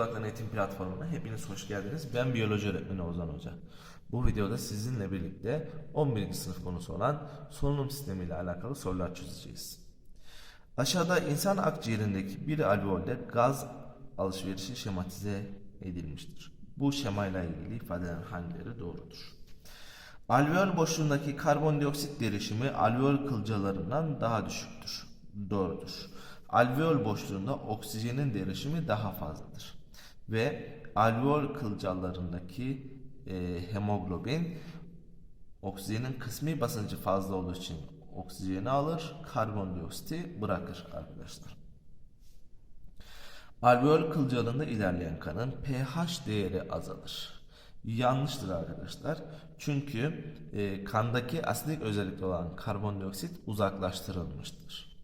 Uzaktan Eğitim Platformu'na hepiniz hoş geldiniz. Ben biyoloji öğretmeni Ozan Hoca. Bu videoda sizinle birlikte 11. sınıf konusu olan solunum sistemi ile alakalı sorular çözeceğiz. Aşağıda insan akciğerindeki bir alveolde gaz alışverişi şematize edilmiştir. Bu şemayla ilgili ifadelerin hangileri doğrudur? Alveol boşluğundaki karbondioksit derişimi alveol kılcalarından daha düşüktür. Doğrudur. Alveol boşluğunda oksijenin derişimi daha fazladır. Ve alveol kılcallarındaki e, hemoglobin oksijenin kısmi basıncı fazla olduğu için oksijeni alır, karbondioksiti bırakır arkadaşlar. Alveol kılcalında ilerleyen kanın pH değeri azalır. Yanlıştır arkadaşlar. Çünkü e, kandaki asidik özellikli olan karbondioksit uzaklaştırılmıştır.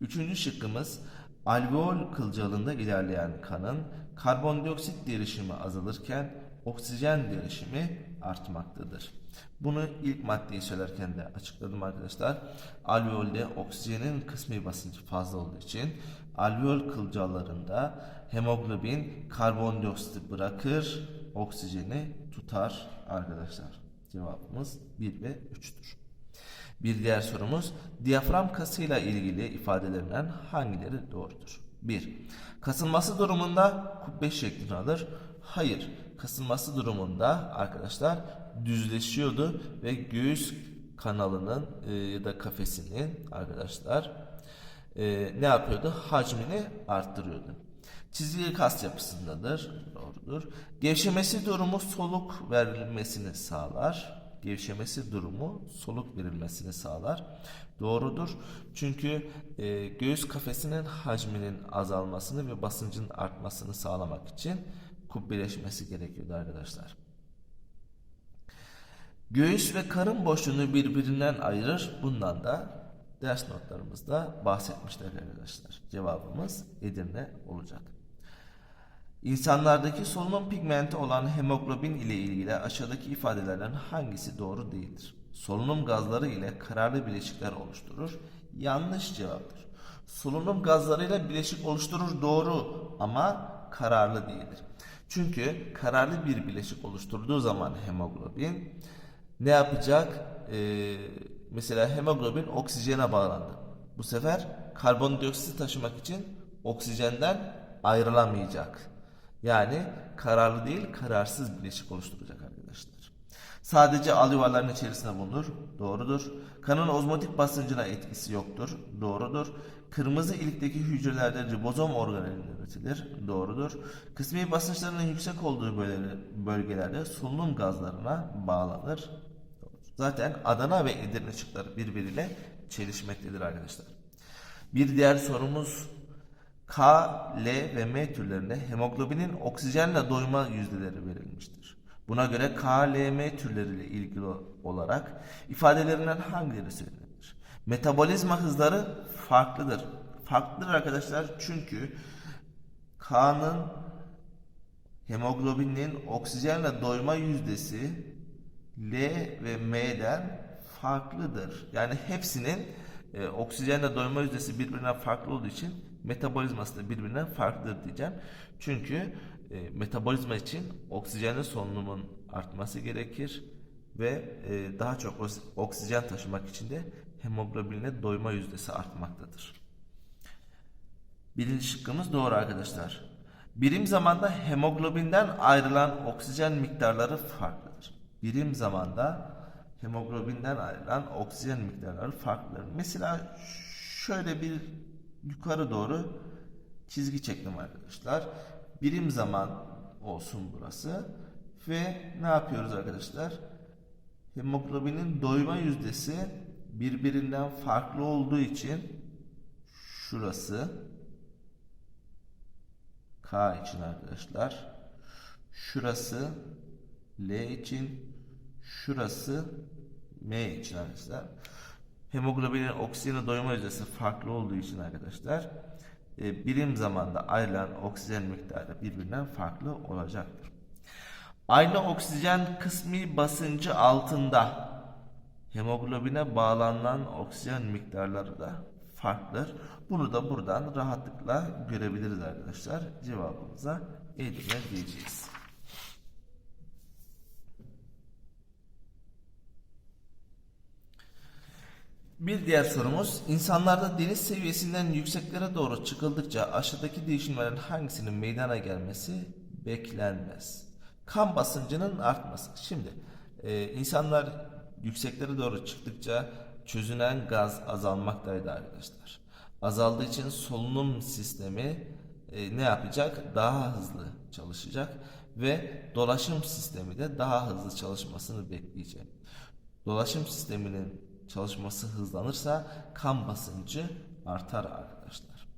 Üçüncü şıkkımız alveol kılcalında ilerleyen kanın karbondioksit derişimi azalırken oksijen derişimi artmaktadır. Bunu ilk maddeyi söylerken de açıkladım arkadaşlar. Alveolde oksijenin kısmi basıncı fazla olduğu için alveol kılcallarında hemoglobin karbondioksiti bırakır, oksijeni tutar arkadaşlar. Cevabımız 1 ve 3'tür. Bir diğer sorumuz diyafram kasıyla ilgili ifadelerinden hangileri doğrudur? 1. Kasılması durumunda kubbe şeklini alır. Hayır. Kasılması durumunda arkadaşlar düzleşiyordu ve göğüs kanalının e, ya da kafesinin arkadaşlar e, ne yapıyordu? Hacmini arttırıyordu. Çizgili kas yapısındadır. Doğrudur. Gevşemesi durumu soluk verilmesini sağlar. Gevşemesi durumu soluk verilmesini sağlar. Doğrudur. Çünkü e, göğüs kafesinin hacminin azalmasını ve basıncın artmasını sağlamak için kubbeleşmesi gerekiyordu arkadaşlar. Göğüs ve karın boşluğunu birbirinden ayırır. Bundan da ders notlarımızda bahsetmişler arkadaşlar. Cevabımız Edirne olacak. İnsanlardaki solunum pigmenti olan hemoglobin ile ilgili aşağıdaki ifadelerden hangisi doğru değildir? Solunum gazları ile kararlı bileşikler oluşturur. Yanlış cevaptır. Solunum gazlarıyla bileşik oluşturur doğru ama kararlı değildir. Çünkü kararlı bir bileşik oluşturduğu zaman hemoglobin ne yapacak? Ee, mesela hemoglobin oksijene bağlandı. Bu sefer karbondioksit taşımak için oksijenden ayrılamayacak. Yani kararlı değil kararsız bileşik oluşturacak arkadaşlar. Sadece al yuvarların içerisinde bulunur. Doğrudur. Kanın ozmotik basıncına etkisi yoktur. Doğrudur. Kırmızı ilikteki hücrelerde ribozom organeli üretilir. Doğrudur. Kısmi basınçlarının yüksek olduğu bölgelerde solunum gazlarına bağlanır. Zaten Adana ve Edirne şıkları birbiriyle çelişmektedir arkadaşlar. Bir diğer sorumuz K, L ve M türlerinde hemoglobinin oksijenle doyma yüzdeleri verilmiştir. Buna göre K, L, M türleriyle ilgili olarak ifadelerinden hangileri söylenir? Metabolizma hızları farklıdır. Farklıdır arkadaşlar çünkü K'nın hemoglobinin oksijenle doyma yüzdesi L ve M'den farklıdır. Yani hepsinin e, oksijenle doyma yüzdesi birbirinden farklı olduğu için metabolizması da birbirinden farklıdır diyeceğim. Çünkü e, metabolizma için oksijenli solunumun artması gerekir ve e, daha çok oksijen taşımak için de hemoglobinle doyma yüzdesi artmaktadır. Birinci şıkkımız doğru arkadaşlar. Birim zamanda hemoglobinden ayrılan oksijen miktarları farklıdır. Birim zamanda hemoglobinden ayrılan oksijen miktarları farklıdır. Mesela şöyle bir yukarı doğru çizgi çektim arkadaşlar. Birim zaman olsun burası. Ve ne yapıyoruz arkadaşlar? Hemoglobinin doyma yüzdesi birbirinden farklı olduğu için şurası K için arkadaşlar. Şurası L için. Şurası M için arkadaşlar. Hemoglobinin oksijene doyma yüzdesi farklı olduğu için arkadaşlar e, birim zamanda ayrılan oksijen miktarı birbirinden farklı olacaktır. Aynı oksijen kısmi basıncı altında hemoglobine bağlanan oksijen miktarları da farklıdır. Bunu da buradan rahatlıkla görebiliriz arkadaşlar. Cevabımıza Edirne diyeceğiz. Bir diğer sorumuz, insanlarda deniz seviyesinden yükseklere doğru çıkıldıkça aşağıdaki değişimlerin hangisinin meydana gelmesi beklenmez? Kan basıncının artması. Şimdi e, insanlar yükseklere doğru çıktıkça çözünen gaz azalmaktaydı arkadaşlar. Azaldığı için solunum sistemi e, ne yapacak? Daha hızlı çalışacak ve dolaşım sistemi de daha hızlı çalışmasını bekleyecek. Dolaşım sisteminin çalışması hızlanırsa kan basıncı artar arkadaşlar.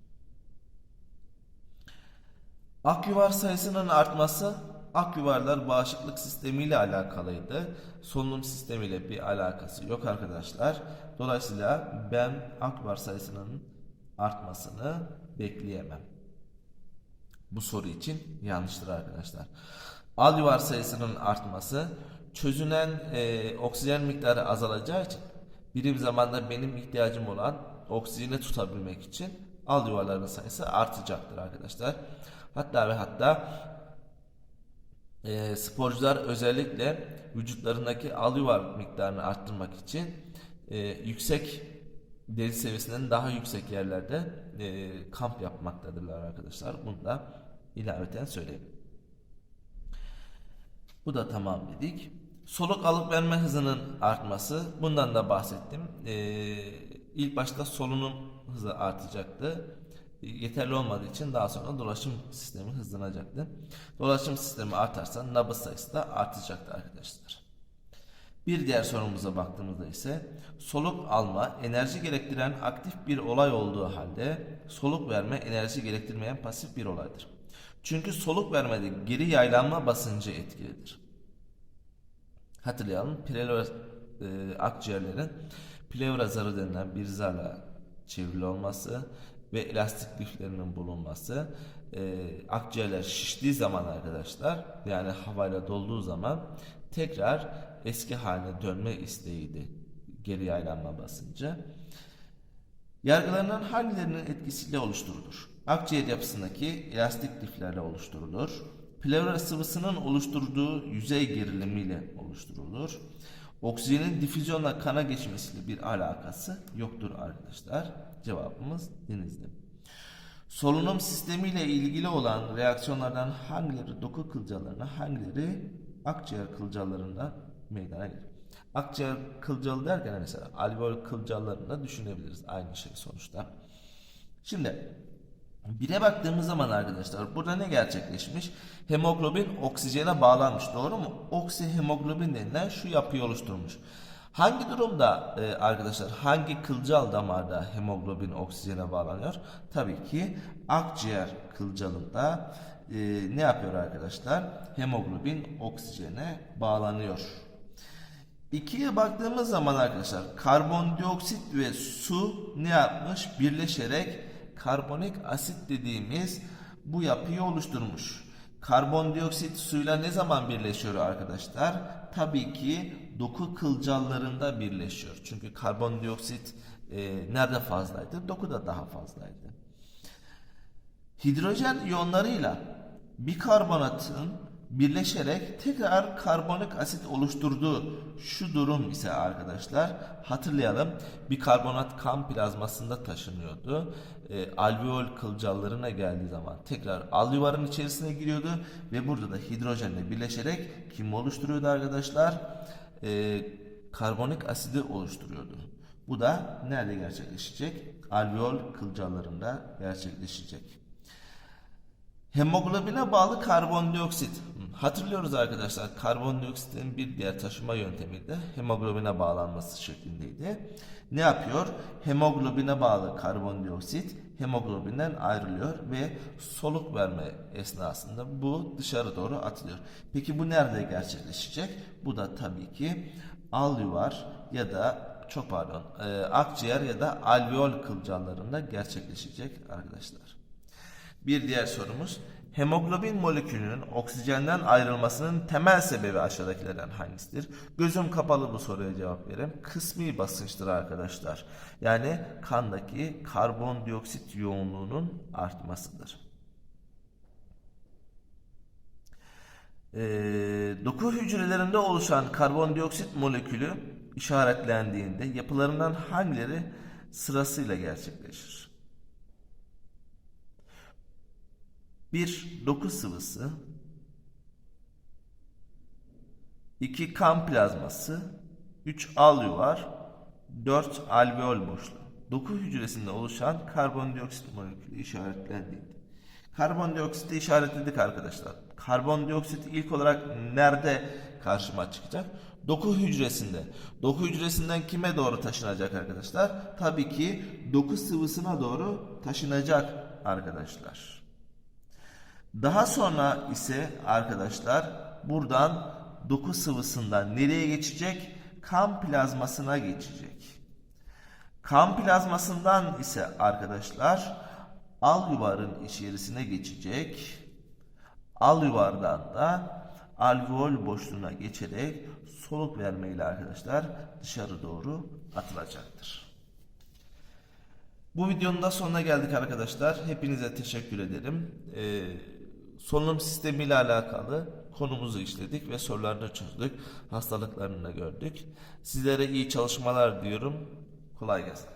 Akyuvar sayısının artması akyuvarlar bağışıklık sistemiyle alakalıydı. Solunum sistemiyle bir alakası yok arkadaşlar. Dolayısıyla ben akyuvar sayısının artmasını bekleyemem. Bu soru için yanlıştır arkadaşlar. Alüvar sayısının artması çözünen e, oksijen miktarı azalacağı için birim zamanda benim ihtiyacım olan oksijeni tutabilmek için alüvarların sayısı artacaktır arkadaşlar. Hatta ve hatta e, sporcular özellikle vücutlarındaki alüvar miktarını arttırmak için e, yüksek deniz seviyesinden daha yüksek yerlerde e, kamp yapmaktadırlar arkadaşlar. Bunu da ilaveten söyleyeyim. Bu da tamam dedik. Soluk alıp verme hızının artması. Bundan da bahsettim. Ee, ilk başta solunum hızı artacaktı. Yeterli olmadığı için daha sonra dolaşım sistemi hızlanacaktı. Dolaşım sistemi artarsa nabız sayısı da artacaktı arkadaşlar. Bir diğer sorumuza baktığımızda ise soluk alma enerji gerektiren aktif bir olay olduğu halde soluk verme enerji gerektirmeyen pasif bir olaydır. Çünkü soluk vermede geri yaylanma basıncı etkilidir. Hatırlayalım pleura e, akciğerlerin pleura zarı denilen bir zarla çevrili olması ve elastik liflerinin bulunması e, akciğerler şiştiği zaman arkadaşlar yani havayla dolduğu zaman tekrar eski haline dönme isteğiydi geri yaylanma basıncı. Yargılarının hangilerinin etkisiyle oluşturulur? Akciğer yapısındaki elastik liflerle oluşturulur. Pleura sıvısının oluşturduğu yüzey gerilimiyle oluşturulur. Oksijenin difüzyonla kana geçmesiyle bir alakası yoktur arkadaşlar. Cevabımız denizli. Solunum sistemiyle ilgili olan reaksiyonlardan hangileri doku kılcalarına, hangileri akciğer kılcallarında meydana gelir? Akciğer kılcalı derken mesela alveol kılcallarını da düşünebiliriz aynı şey sonuçta. Şimdi Bire baktığımız zaman arkadaşlar burada ne gerçekleşmiş? Hemoglobin oksijene bağlanmış doğru mu? Oksihemoglobin denilen şu yapıyı oluşturmuş. Hangi durumda e, arkadaşlar hangi kılcal damarda hemoglobin oksijene bağlanıyor? Tabii ki akciğer kılcalında e, ne yapıyor arkadaşlar? Hemoglobin oksijene bağlanıyor. İkiye baktığımız zaman arkadaşlar karbondioksit ve su ne yapmış? Birleşerek karbonik asit dediğimiz bu yapıyı oluşturmuş. Karbondioksit suyla ne zaman birleşiyor arkadaşlar? Tabii ki doku kılcallarında birleşiyor. Çünkü karbondioksit e, nerede fazlaydı? Dokuda daha fazlaydı. Hidrojen iyonlarıyla bikarbonatın birleşerek tekrar karbonik asit oluşturduğu şu durum ise arkadaşlar hatırlayalım bikarbonat kan plazmasında taşınıyordu. E, alveol kılcallarına geldiği zaman tekrar alveolların içerisine giriyordu ve burada da hidrojenle birleşerek kim oluşturuyordu arkadaşlar? E, karbonik asidi oluşturuyordu. Bu da nerede gerçekleşecek? Alveol kılcallarında gerçekleşecek. Hemoglobine bağlı karbondioksit. Hatırlıyoruz arkadaşlar karbondioksitin bir diğer taşıma yöntemi de hemoglobine bağlanması şeklindeydi. Ne yapıyor? Hemoglobine bağlı karbondioksit hemoglobinden ayrılıyor ve soluk verme esnasında bu dışarı doğru atılıyor. Peki bu nerede gerçekleşecek? Bu da tabii ki alüvar ya da çok pardon e, akciğer ya da alveol kılcallarında gerçekleşecek arkadaşlar. Bir diğer sorumuz Hemoglobin molekülünün oksijenden ayrılmasının temel sebebi aşağıdakilerden hangisidir? Gözüm kapalı bu soruya cevap vereyim. Kısmi basınçtır arkadaşlar. Yani kandaki karbondioksit yoğunluğunun artmasıdır. Ee, doku hücrelerinde oluşan karbondioksit molekülü işaretlendiğinde yapılarından hangileri sırasıyla gerçekleşir? 1. Doku sıvısı 2. Kan plazması 3. Alüvar 4. Alveol boşluğu Doku hücresinde oluşan karbondioksit molekülü işaretlendiğinde Karbondioksiti işaretledik arkadaşlar. Karbondioksit ilk olarak nerede karşıma çıkacak? Doku hücresinde. Doku hücresinden kime doğru taşınacak arkadaşlar? Tabii ki doku sıvısına doğru taşınacak arkadaşlar. Daha sonra ise arkadaşlar buradan doku sıvısından nereye geçecek? Kan plazmasına geçecek. Kan plazmasından ise arkadaşlar al yuvarın içerisine geçecek. Al yuvardan da alveol boşluğuna geçerek soluk vermeyle arkadaşlar dışarı doğru atılacaktır. Bu videonun da sonuna geldik arkadaşlar. Hepinize teşekkür ederim. Ee, solunum sistemi ile alakalı konumuzu işledik ve sorularını çözdük. Hastalıklarını gördük. Sizlere iyi çalışmalar diyorum. Kolay gelsin.